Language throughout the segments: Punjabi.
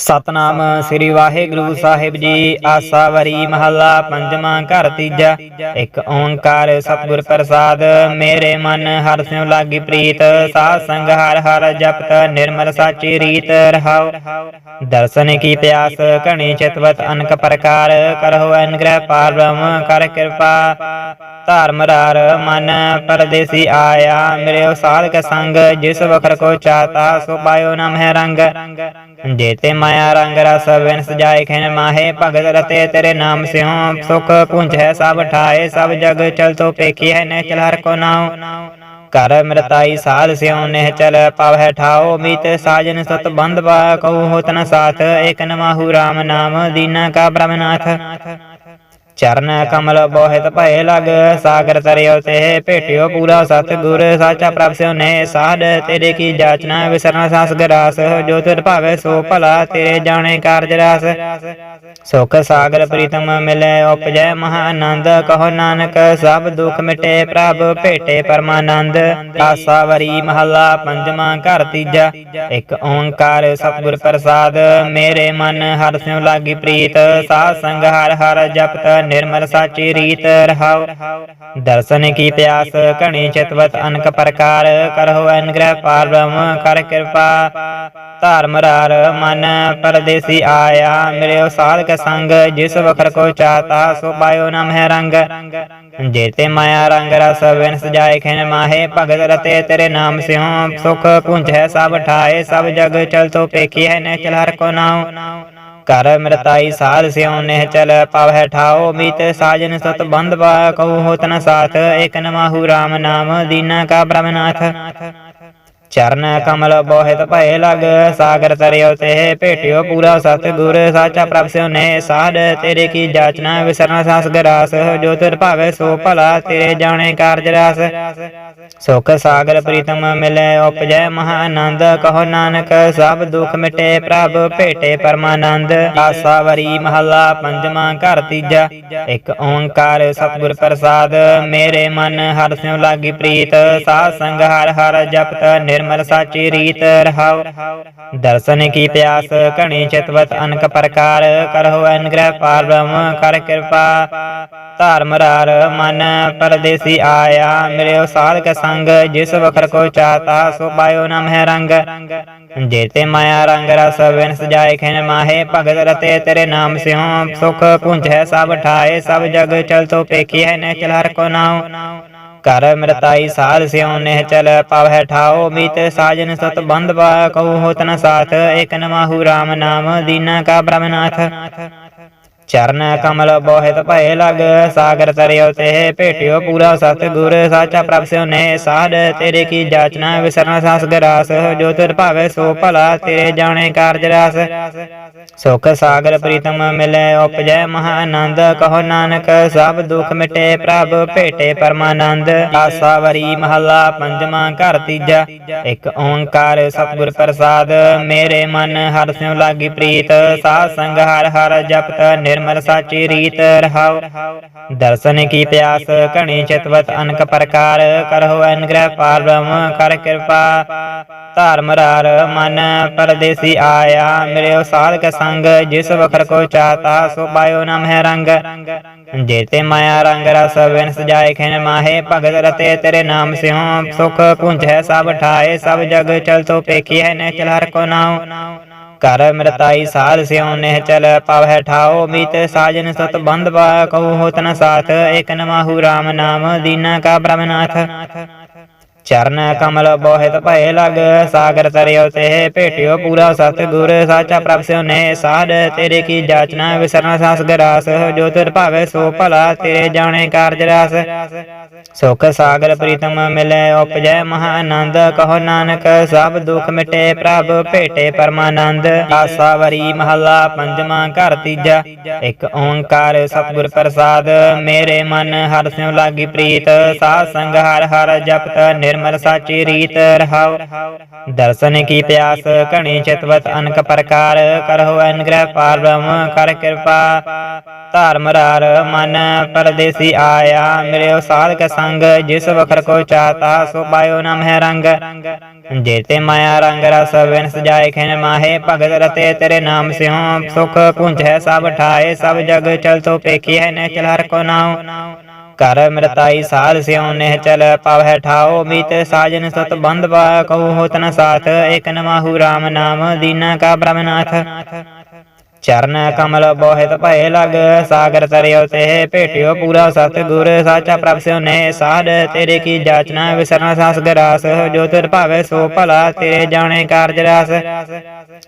ਸਤਨਾਮ ਸ੍ਰੀ ਵਾਹਿਗੁਰੂ ਸਾਹਿਬ ਜੀ, ਆਸਾ ਵਰੀ ਮਹੱਲਾ ਪੰਜਵਾਂ ਘਰ ਤੀਜਾ। ਇੱਕ ਓੰਕਾਰ ਸਤਿਗੁਰ ਪ੍ਰਸਾਦ, ਮੇਰੇ ਮਨ ਹਰ ਸਿਉ ਲਾਗੀ ਪ੍ਰੀਤ, ਸਾਧ ਸੰਗ ਹਰ ਹਰ ਜਪਤ, ਨਿਰਮਲ ਸਾਚੀ ਰੀਤ ਰਹਾਉ। ਦਰਸ਼ਨ ਕੀ ਪਿਆਸ ਘਣੀ ਚਿਤਵਤ ਅਨਕ ਪ੍ਰਕਾਰ, ਕਰਹੁ ਅਨਗ੍ਰਹਿ ਪਾਰ ਬ੍ਰਹਮ ਕਰ ਕਿਰਪਾ। ਧਰਮ ਰਾਰ ਮਨ ਪਰਦੇਸੀ ਆਇਆ। ਮੇਰੇ ਸਾਧਕ ਸੰਗ, ਜਿਸ ਵਖਰ ਕੋ ਚਾਤਾ ਸੋ ਪਾਇਓ ਨਾਮ ਹੈ ਰੰਗ ਜੇਤੇ ਮਾਇਆ ਰੰਗ ਰਸ ਬਿਨ ਸਜਾਏ ਖੈਨ ਮਾਹੇ, ਭਗਤ ਰਤੇ ਤੇਰੇ ਨਾਮ ਸਿਉ। ਸੁਖ ਪੁੰਜ ਹੈ ਸਭ ਠਾਏ, ਸਭ ਜਗ ਚਲ ਤੋ ਪੇਖੀ ਹੈ ਨੇ ਚਲ ਹਰ ਕੋ ਨਾਉ। ਕਰ ਮਰਤਾਈ ਸਾਧ ਸਿਉ, ਨਹਿ ਚਲ ਪਾਵਹਿ ਠਾਓ ਮੀਤ ਸਾਜਨ ਸਤ ਬੰਦ ਪਾ ਕਹੂ ਹੋਤ ਨ ਸਾਥ, ਏਕ ਨਮਾਹੂ ਰਾਮ ਨਾਮ, ਦੀਨਾ ਕਾ ਬ੍ਰਹਮਨਾਥ। ਚਰਨ ਕਮਲ ਬੋਹਿਤ ਭਏ ਲਗ, ਸਾਗਰ ਤਰਿਓ ਤੇ ਭੇਟਿਓ ਪੂਰਾ ਸਤਿਗੁਰ, ਸਾਚਾ ਪ੍ਰਭ ਸਿਓ ਨੇ ਸਾਧ, ਤੇਰੇ ਕੀ ਜਾਚਨਾ ਵਿਸਰਨਾ ਸਾਸ ਗਰਾਸ ਜੋ ਤੁਧ ਭਾਵੇ ਸੋ ਭਲਾ, ਤੇਰੇ ਜਾਣੇ ਕਾਰਜ ਰਾਸ। ਸੁਖ ਸਾਗਰ ਪ੍ਰੀਤਮ ਮਿਲੇ, ਉਪਜੈ ਮਹਾ ਆਨੰਦ, ਕਹੋ ਨਾਨਕ, ਸਭ ਦੁਖ ਮਿਟੇ ਪ੍ਰਭ, ਭੇਟੇ ਪਰਮਾਨੰਦ। ਆਸਾ ਵਰੀ ਮਹੱਲਾ ਪੰਜਵਾਂ ਘਰ ਤੀਜਾ, ਇੱਕ ਓੰਕਾਰ ਸਤਿਗੁਰ ਪ੍ਰਸਾਦ। ਮੇਰੇ ਮਨ ਹਰ ਸਿਉ ਲਾਗੀ ਪ੍ਰੀਤ, ਸਾਧ ਸੰਗ ਹਰ ਹਰ ਜਪਤ ਨਿਰਮਲ ਸਾਚੀ ਰੀਤ ਰਹਾਉ। ਦਰਸ਼ਨ ਕੀ ਪਿਆਸ ਘਣੀ ਚਿਤਵਤ ਅਨਕ ਪ੍ਰਕਾਰ ਕਰਹੁ ਅਨਗ੍ਰਹਿ ਪਾਰ ਬ੍ਰਹਮ ਕਰ ਕਿਰਪਾ। ਧਰਮ ਰਾਰ ਮਨ ਪਰਦੇਸੀ ਆਇਆ ਮੇਰੇ ਸਾਧਕ ਸੰਗ, ਜਿਸ ਵਖਰ ਕੋ ਚਾਤਾ ਸੋ ਪਾਇਓ ਨਾਮ ਹੈ ਰੰਗ। ਜੇਤੇ ਮਾਇਆ ਰੰਗ ਰਸ ਬਿਨ ਸਜਾਏ ਖੈਨ ਮਾਹੇ ਭਗਤ ਰਤੇ ਤੇਰੇ ਨਾਮ ਸਿਉ। ਸੁਖ ਪੁੰਜ ਹੈ ਸਭ ਠਾਏ, ਸਭ ਜਗ ਚਲ ਤੋ ਪੇਖੀ ਹੈ ਨੇ ਚਲ ਹਰ ਕੋ ਨਾਉ। ਕਰ ਮਰਤਾਈ ਸਾਧ ਸਿਉ ਨਹਿ ਚਲ ਪਾਵਹਿ ਠਾਓ ਮੀਤ ਸਾਜਨ ਸਤ ਬੰਧ ਪਾ ਕਹੂ ਹੋਤ ਨ ਸਾਥ ਏਕ ਨਮਾਹੂ ਰਾਮ ਨਾਮ, ਦੀਨਾ ਕਾ ਬ੍ਰਹਮਨਾਥ। ਚਰਨ ਕਮਲ ਬੋਹਿਤ ਭਏ ਲਗ, ਸਾਗਰ ਤਰਿਓ ਤੇ ਭੇਟਿਓ ਪੂਰਾ ਸਤਿਗੁਰ, ਸਾਚਾ ਪ੍ਰਭ ਸਿਉ ਨੇ ਸਾਧ ਤੇਰੇ ਕੀ ਜਾਚਨਾ ਵਿਸਰਨਾ ਸਾਸ ਗਰਾਸ ਜੋ ਤੁਧ ਭਾਵੇ ਸੋ ਭਲਾ, ਤੇਰੇ ਜਾਣੇ ਕਾਰਜ ਰਾਸ। ਸੁਖ ਸਾਗਰ ਪ੍ਰੀਤਮ ਮਿਲੇ, ਉਪਜੈ ਮਹਾ ਆਨੰਦ, ਕਹੋ ਨਾਨਕ, ਸਭ ਦੁਖ ਮਿਟੇ ਪ੍ਰਭ, ਭੇਟੇ ਪਰਮਾਨੰਦ। ਆਸਾ ਵਰੀ ਮਹੱਲਾ ਪੰਜਵਾਂ ਘਰ ਤੀਜਾ, ਇੱਕ ਓੰਕਾਰ ਸਤਿਗੁਰ ਪ੍ਰਸਾਦ, ਮੇਰੇ ਮਨ ਹਰ ਸਿਉ ਲਾਗੀ ਪ੍ਰੀਤ, ਸਾਧ ਸੰਗ ਹਰ ਹਰ ਜਪਤ ਨਿਰ ਨਿਰਮਲ ਸਾਚੀ ਰੀਤ ਰਹਾਉ। ਦਰਸ਼ਨ ਕੀ ਪਿਆਸ ਘਣੀ ਚਿਤਵਤ ਅਨਕ ਪ੍ਰਕਾਰ। ਕਰਹੁ ਅਨਗ੍ਰਹਿ ਪਾਰ ਬ੍ਰਹਮ ਕਰ ਕਿਰਪਾ। ਧਰਮ ਰਾਰ ਮਨ ਪਰਦੇਸੀ ਆਇਆ ਮੇਰੇ ਸਾਧਕ ਸੰਗ। ਜਿਸ ਵਖਰ ਕੋ ਚਾਤਾ ਸੋ ਪਾਇਓ ਨਮ ਹੈ ਰੰਗ। ਜੇਤੇ ਮਾਇਆ ਰੰਗ ਰਸ ਬਿਨ ਸਜਾਏ, ਖੈਨ ਮਾਹੇ ਭਗਤ ਰਤੇ ਤੇਰੇ ਨਾਮ ਸਿਉ। ਸੁਖ ਪੁੰਜ ਹੈ ਸਭ ਠਾਏ, ਸਭ ਜਗ ਚਲ ਤੋ ਪੇਖੀ ਹੈ ਨੇ ਚਲ ਹਰ ਕੋ ਨਾਉ। ਕਰ ਮਰਤਾਈ ਸਾਧ ਸਿਉ ਨਹਿ ਚਲ ਪਾਵਹਿ ਠਾਓ ਮੀਤ ਸਾਜਨ ਸਤ ਬੰਧ ਪਾ ਕਹੂ ਹੋਤ ਨ ਸਾਥ ਏਕ ਨਮਾਹੂ ਰਾਮ ਨਾਮ, ਦੀਨਾ ਕਾ ਬ੍ਰਹਮਨਾਥ। ਚਰਨ ਕਮਲ ਬੋਹਿਤ ਭਏ ਲਗ, ਸਾਗਰ ਤਰਿਓ ਤੇ ਭੇਟਿਓ ਪੂਰਾ ਸਤਿਗੁਰ, ਸਾਚਾ ਪ੍ਰਭ ਸਿਉ ਨੇ ਸਾਧ ਤੇਰੇ ਕੀ ਜਾਚਨਾ ਵਿਸਰਨਾ ਸਾਸ ਗਰਾਸ ਜੋ ਤੁਧ ਭਾਵੇ ਸੋ ਭਲਾ, ਤੇਰੇ ਜਾਣੇ ਕਾਰਜ ਰਾਸ। ਸੁਖ ਸਾਗਰ ਪ੍ਰੀਤਮ ਮਿਲੇ, ਉਪਜੈ ਮਹਾ ਆਨੰਦ, ਕਹੋ ਨਾਨਕ, ਸਭ ਦੁਖ ਮਿਟੇ ਪ੍ਰਭ, ਭੇਟੇ ਪਰਮਾਨੰਦ। ਆਸਾ ਵਰੀ ਮਹੱਲਾ ਪੰਜਵਾਂ ਘਰ ਤੀਜਾ, ਇੱਕ ਓੰਕਾਰ ਸਤਿਗੁਰ ਪ੍ਰਸਾਦ, ਮੇਰੇ ਮਨ ਹਰਿ ਸਿਉ ਲਾਗੀ ਪ੍ਰੀਤ, ਸਾਧ ਸੰਗ ਹਰ ਹਰ ਜਪਤ ਨਿਰ ਨਿਰਮਲ ਸਾਚੀ ਰੀਤ ਰਹਾਉ। ਦਰਸ਼ਨ ਕੀ ਪਿਆਸ ਕਣੀ ਚਿਤਵਤ ਅਨਕ ਪ੍ਰਕਾਰ ਕਰਹੁ ਅਨਗ੍ਰਹਿ ਪਾਰ ਬ੍ਰਹਮ ਕਰ ਕਿਰਪਾ। ਧਰਮ ਰਾਰ ਮਨ ਪਰਦੇਸੀ ਆਇਆ ਮੇਰੇ ਸਾਧਕ ਸੰਗ, ਜਿਸ ਵਖਰ ਕੋ ਚਾਤਾ ਸੋ ਪਾਇਓ ਨਾਮ ਹੈ ਰੰਗ। ਜੇਤੇ ਮਾਇਆ ਰੰਗ ਰਸ ਬਿਨ ਸਜਾਏ ਖੈਨ ਮਾਹੇ ਭਗਤ ਰਤੇ ਤੇਰੇ ਨਾਮ ਸਿਉ। ਸੁਖ ਪੁੰਜ ਹੈ ਸਭ ਠਾਏ, ਸਭ ਜਗ ਚਲ ਤੋ ਪੇਖੀ ਹੈ ਨੇ ਚਲ ਹਰ ਕੋ ਨਾਉ। ਕਰ ਮਰਤਾਈ ਸਾਧ ਸਿਉ ਨਹਿ ਚਲ ਪਾਵਹਿ ਠਾਓ ਮੀਤ ਸਾਜਨ ਸਤ ਬੰਧ ਪਾ ਕਹੂ ਹੋਤ ਨ ਸਾਥ, ਏਕ ਨਮਾਹੂ ਰਾਮ ਨਾਮ, ਦੀਨਾ ਕਾ ਬ੍ਰਹਮਨਾਥ। ਚਰਨ ਕਮਲ ਬੋਹਿਤ ਭਏ ਲਗ, ਸਾਗਰ ਤਰਿਓ ਤੇ ਭੇਟਿਓ ਪੂਰਾ ਸਤਿਗੁਰ, ਸਾਚਾ ਪ੍ਰਭ ਸਿਉ ਨੇ ਸਾਧ, ਤੇਰੇ ਕੀ ਜਾਚਨਾ ਵਿਸਰਨਾ ਸਾਸ ਗਰਾਸ ਜੋ ਤੁਧ ਭਾਵੇ ਸੋ ਭਲਾ, ਤੇਰੇ ਜਾਣੇ ਕਾਰਜ ਰਾਸ। ਸੁਖ ਸਾਗਰ ਪ੍ਰੀਤਮ ਮਿਲੇ, ਉਪਜੈ ਮਹਾ ਆਨੰਦ, ਕਹੋ ਨਾਨਕ, ਸਭ ਦੁਖ ਮਿਟੇ ਪ੍ਰਭ, ਭੇਟੇ ਪਰਮਾਨੰਦ। ਆਸਾ ਵਰੀ ਮਹੱਲਾ ਪੰਜਵਾਂ ਘਰ ਤੀਜਾ, ਇੱਕ ਓੰਕਾਰ ਸਤਿਗੁਰ ਪ੍ਰਸਾਦ। ਮੇਰੇ ਮਨ ਹਰ ਸਿਉ ਲਾਗੀ ਪ੍ਰੀਤ, ਸਾਧ ਸੰਗ ਹਰ ਹਰ ਜਪਤ, ਨਿਰਮਲ ਨਿਰਮਲ ਸਾਚੀ ਰੀਤ ਰਹਾਉ। ਦਰਸ਼ਨ ਕੀ ਪਿਆਸ ਘਣੀ ਚਿਤਵਤ ਅਨਕ ਪ੍ਰਕਾਰ ਕਰਹੁ ਅਨਗ੍ਰਹਿ ਪਾਰ ਬ੍ਰਹਮ ਕਰ ਕਿਰਪਾ। ਧਰਮ ਰਾਰ ਮਨ ਪਰਦੇਸੀ ਆਇਆ, ਮਿਲਿਓ ਸਾਧਕ ਸੰਗ, ਜਿਸ ਵਖਰ ਕੋ ਚਾਤਾ ਸੋ ਪਾਇਓ ਨਾਮ ਹੈ ਰੰਗ। ਜੇਤੇ ਮਾਇਆ ਰੰਗ ਰਸ ਵਿਨ ਸਜਾਏ ਖਿਨ ਮਾਹੇ, ਭਗਤ ਰਤੇ ਤੇਰੇ ਨਾਮ ਸਿਉ। ਸੁਖ ਪੁੰਜ ਹੈ ਸਭ ਠਾਏ, ਸਭ ਜਗ ਚਲ ਤੋ ਪੇਖੀ ਹੈ ਨੇ ਚਲ ਹਰ ਕੋ ਨਾਉ। ਕਰ ਮਿਰਤਾਈ ਸਾਧ ਸਿਉ ਨਹਿ ਚਲ ਪਵਹਿ ਠਾਓ ਮੀਤ ਸਾਜਨ ਸਤ ਬੰਧ ਬਾ ਕਹੂ ਹੋਤ ਨ ਸਾਥ ਏਕ ਨਮਾਹੂ RAM ਨਾਮ, ਦੀਨਾ ਕਾ ਬ੍ਰਹਮਨਾਥ। ਚਰਨ ਕਮਲ ਬੋਹਿਤ ਭਏ ਲਗ, ਸਾਗਰ ਤਰਿਓ ਤੇ ਭੇਟਿਓ ਪੂਰਾ ਸਤ ਸਾਚਾ ਪ੍ਰਭ ਸਿਉ ਨੇ ਸਾਧ, ਤੇਰੇ ਕੀ ਜਾਚਨਾ ਵਿਸਰਨਾ ਸਾਸ ਗਰਾਸ, ਜੋ ਤਿਰ ਭਾਵੇ ਸੋ ਭਲਾ, ਤੇਰੇ ਜਾਣੇ ਕਾਰਜ ਰਾਸ।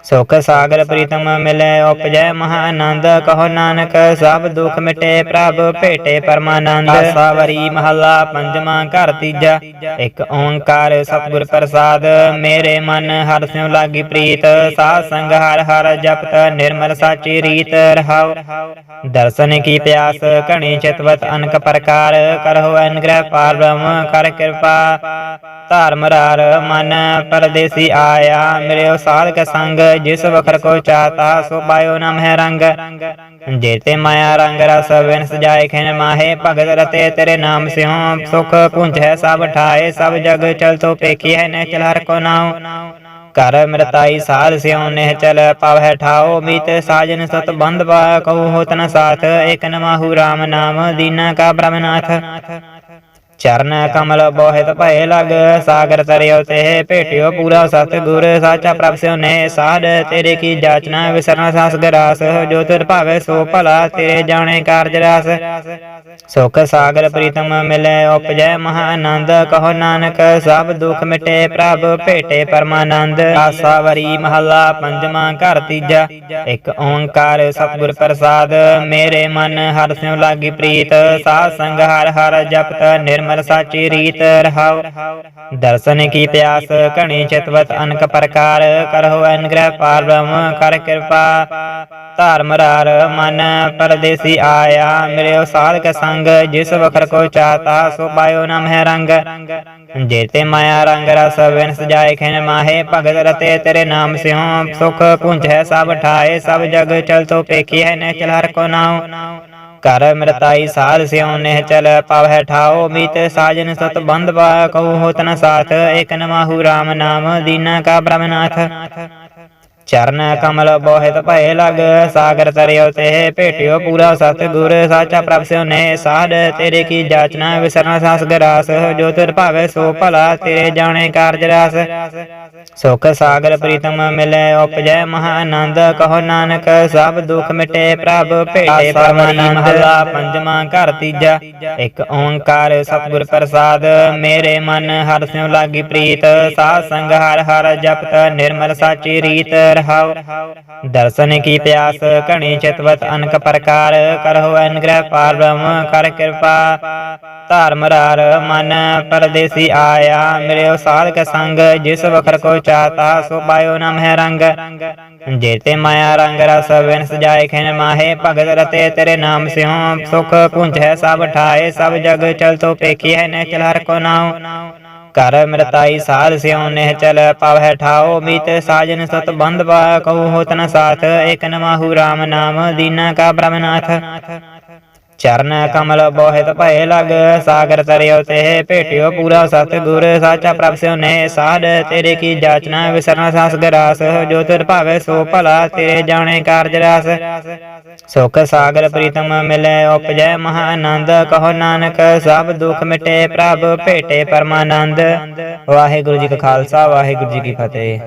ਸੁਖ ਸਾਗਰ ਪ੍ਰੀਤਮ ਮਿਲੇ, ਉਪਜੈ ਮਹਾ ਆਨੰਦ, ਕਹੋ ਨਾਨਕ, ਸਭ ਦੁਖ ਮਿਟੇ ਪ੍ਰਭ, ਭੇਟੇ ਪਰਮਾਨੰਦ। ਸਾਵਰੀ ਮਹੱਲਾ ਪੰਜਵਾਂ ਘਰ ਤੀਜਾ, ਇੱਕ ਓੰਕਾਰ ਸਤਿਗੁਰ ਪ੍ਰਸਾਦ, ਮੇਰੇ ਮਨ ਹਰ ਸਿਉ ਲਾਗੀ ਪ੍ਰੀਤ, ਸਾਧ ਸੰਗ ਹਰ ਹਰ ਜਪਤ ਨਿਰਮਲ ਸਾਚੀ ਰੀਤ ਰਹਾਉ। ਦਰਸ਼ਨ ਕੀ ਪਿਆਸ ਕਣੀ ਚਿਤਵਤ ਅਨਕ ਪ੍ਰਕਾਰ। ਕਰਹੁ ਅਨਗ੍ਰਹਿ ਪਾਰ ਬ੍ਰਹਮ ਕਰ ਕਿਰਪਾ। ਧਰਮ ਰਾਰ ਮਨ ਪਰਦੇਸੀ ਆਇਆ। ਮਿਲਿਓ ਸਾਧਕ ਸੰਗ, ਜਿਸ ਵਖਰ ਕੋ ਚਾਤਾ, ਸੋ ਪਾਇਓ ਨਮ ਹੈ ਰੰਗ। ਜੇਤੇ ਮਾਇਆ ਰੰਗ ਰਸ ਵਿਨ ਸਜਾਏ ਖਿਨ ਮਾਹੇ। ਭਗਤ ਰਤੇ ਤੇਰੇ ਨਾਮ ਸਿਉ। ਸੁਖ ਪੁੰਜ ਹੈ ਸਭ ਠਾਏ। ਸਭ ਜਗ ਚਲ ਤੋ ਪੇਖੀ ਹੈ ਨੇ ਚਲ ਹਰ ਕੋ ਨਾਉ। ਕਰ ਮਰਤਾਈ ਸਾਧ ਸਿਉ ਨਹਿ ਚਲ ਪਵਹਿ ਠਾਓ ਮੀਤ ਸਾਜਨ ਸਤ ਬੰਧ ਬਾ ਕਹੂ ਹੋਤ ਨ ਸਾਥ ਏਕ ਨਮਾਹੂ RAM ਨਾਮ, ਦੀਨਾ ਕਾ ਬ੍ਰਹਮਨਾਥ। ਚਰਨ ਕਮਲ ਬੋਹਿਤ ਭਏ ਲਗ, ਸਾਗਰ ਤਰਿਓ ਤੇ ਭੇਟਿਓ ਪੂਰਾ ਸਤ ਸਾਚਾ ਪ੍ਰਭ ਸਿਉ ਨੇ ਸਾਧ, ਤੇਰੇ ਕੀ ਜਾਚਨਾ ਵਿਸਰਨਾ ਸਾਸ ਗਰਾਸ, ਜੋ ਤਿਰ ਭਾਵੇ ਸੋ ਭਲਾ, ਤੇਰੇ ਜਾਣੇ ਕਾਰਜ ਰਾਸ। ਸੁਖ ਸਾਗਰ ਪ੍ਰੀਤਮ ਮਿਲੇ, ਉਪਜੈ ਮਹਾ ਆਨੰਦ, ਕਹੋ ਨਾਨਕ, ਸਭ ਦੁਖ ਮਿਟੇ ਪ੍ਰਭ, ਭੇਟੇ ਪਰਮਾਨੰਦ। ਆਸਾ ਵਰੀ ਮਹੱਲਾ ਪੰਜਵਾਂ ਘਰ ਤੀਜਾ, ਇੱਕ ਓੰਕਾਰ ਸਤਿਗੁਰ ਪ੍ਰਸਾਦ, ਮੇਰੇ ਮਨ ਹਰ ਸਿਉ ਲਾਗੀ ਪ੍ਰੀਤ, ਸਾਧ ਸੰਗ ਹਰ ਹਰ ਜਪਤ ਨਿਰਮ ਨਿਰਮਲ ਸਾਚੀ ਰੀਤ ਰਹਾਉ ਦਰਸ਼ਨ ਕੀ ਪਿਆਸ ਘਣੀ ਚਿਤਵਤ ਅਨਕ ਪ੍ਰਕਾਰ ਕਰਹੁ ਅਨਗ੍ਰਹਿ ਪਾਰ ਬ੍ਰਹਮ ਕਰ ਕਿਰਪਾ। ਧਰਮ ਰਾਰ ਮਨ ਪਰਦੇਸੀ ਆਇਆ ਮਿਲਿਓ ਸਾਧਕ ਸੰਗ, ਜਿਸ ਵਖਰ ਕੋ ਚਾਤਾ ਸੋ ਪਾਇਓ ਨਮ ਹੈ ਰੰਗ। ਜੇਤੇ ਮਾਇਆ ਰੰਗ ਰਸ ਵਿਨ ਸਜਾਏ ਖਿਨ ਮਾਹੇ, ਭਗਤ ਰਤੇ ਤੇਰੇ ਨਾਮ ਸਿਉ। ਸੁਖ ਪੁੰਜ ਹੈ ਸਭ ਠਾਏ, ਸਭ ਜਗ ਚਲ ਤੋ ਪੇਖੀ ਹੈ ਨੇ ਚਲ ਹਰ ਕੋ ਨਾਉ। ਕਰ ਮਿਰਤਾਈ ਸਾਧ ਸਿਉ ਨਹਿ ਚਲ ਪਵਹਿ ਠਾਓ ਮੀਤ ਸਾਜਨ ਸਤ ਬੰਧ ਬਾ ਕਹੂ ਹੋਤ ਨ ਸਾਥ, ਏਕ ਨਮਾਹੂ RAM ਨਾਮ, ਦੀਨਾ ਕਾ ਬ੍ਰਹਮਨਾਥ। ਚਰਨ ਕਮਲ ਬੋਹਿਤ ਭਏ ਲਗ ਸਾਗਰ ਤਰਿਓ ਤੇ ਭੇਟਿਓ ਪੂਰਾ ਸਤ ਗੁਰ ਸਾਚਾ ਪ੍ਰਭ ਸਿਉ ਨੇ ਸਾਧ ਤੇਰੇ ਕੀ ਜਾਚਨਾ ਵਿਸਰਨਾ ਸਾਸ ਗਰਾਸ ਜੋ ਤਿਰ ਭਾਵੇ ਸੋ ਭਲਾ ਤੇਰੇ ਜਾਣੇ ਕਾਰਜ ਰਾਸ। ਸੁਖ ਸਾਗਰ ਪ੍ਰੀਤਮ ਮਿਲੇ ਉਪਜੈ ਮਹਾ ਆਨੰਦ ਕਹੋ ਨਾਨਕ ਸਭ ਦੁਖ ਮਿਟੇ ਪ੍ਰਭ ਭੇਟੇ ਪਰਮਾਨੰਦ ਮਹਲਾ ਪੰਜਵਾਂ ਘਰ ਤੀਜਾ ਇੱਕ ਓੰਕਾਰ ਸਤਿਗੁਰ ਪ੍ਰਸਾਦ ਮੇਰੇ ਮਨ ਹਰਿ ਸਿਉ ਲਾਗੀ ਪ੍ਰੀਤ ਸਾਧ ਸੰਗ ਹਰ ਹਰ ਜਪਤ ਨਿਰਮਲ ਸਾਚੀ ਰੀਤ ਰਹਾਉ ਦਰਸ਼ਨ ਕੀ ਪਿਆਸ ਘਣੀ ਚਿਤਵਤ ਅਨਕ ਪ੍ਰਕਾਰ। ਕਰਹੁ ਅਨਗ੍ਰਹਿ ਪਾਰ ਬ੍ਰਹਮ ਕਰ ਕਿਰਪਾ। ਧਰਮ ਰਾਰ ਮਨ ਪਰਦੇਸੀ ਆਇਆ, ਮਿਲਿਓ ਸਾਧਕ ਸੰਗ। ਜਿਸ ਵਖਰ ਕੋ ਚਾਤਾ ਸੋ ਪਾਇਓ ਨਾਮ ਹੈ ਰੰਗ। ਜੇਤੇ ਮਾਇਆ ਰੰਗ ਰਸ ਵਿਨ ਸਜਾਏ ਖਿਨ ਮਾਹੇ। ਭਗਤ ਰਤੇ ਤੇਰੇ ਨਾਮ ਸਿਉ। ਸੁਖ ਪੁੰਜ ਹੈ ਸਭ ਠਾਏ, ਸਭ ਜਗ ਚਲ ਤੋ ਪੇਖੀ ਹੈ ਨੇ ਚਲ ਹਰ ਕੋ ਨਾਉ। ਕਰ ਮਰਤਾਈ ਸਾਧ ਸਿਉ ਨਹਿ ਚਲ ਪਵਹਿ ਠਾਓ ਮੀਤ ਸਾਜਨ ਸਤ ਬੰਧ ਬਾ ਕਹੂ ਹੋਤ ਨ ਸਾਥ ਏਕ ਨਮਾਹੂ RAM ਨਾਮ, ਦੀਨਾ ਕਾ ਬ੍ਰਹਮਨਾਥ। ਚਰਨ ਕਮਲ ਬੋਹਿਤ ਭਏ ਲਗ, ਸਾਗਰ ਤਰਿਓ ਤੇ ਭੇਟਿਓ ਪੂਰਾ ਸਤ ਸਾਚਾ ਪ੍ਰਭ ਸਿਉ ਨੇ ਸਾਧ, ਤੇਰੇ ਕੀ ਜਾਚਨਾ ਵਿਸਰਨਾ ਸਾਸ ਗਰਾਸ ਜੋ ਤਿਰ ਭਾਵੇ ਸੋ ਭਲਾ, ਤੇਰੇ ਜਾਣੇ ਕਾਰਜ ਰਾਸ। ਸੁਖ ਸਾਗਰ ਪ੍ਰੀਤਮ ਮਿਲੇ, ਉਪਜੈ ਮਹਾ ਆਨੰਦ, ਕਹੋ ਨਾਨਕ, ਸਭ ਦੁਖ ਮਿਟੇ ਪ੍ਰਭ, ਭੇਟੇ ਪਰਮਾਨੰਦ। ਵਾਹਿਗੁਰੂ ਜੀ ਕਾ ਖਾਲਸਾ, ਵਾਹਿਗੁਰੂ ਜੀ ਕੀ ਫਤਿਹ।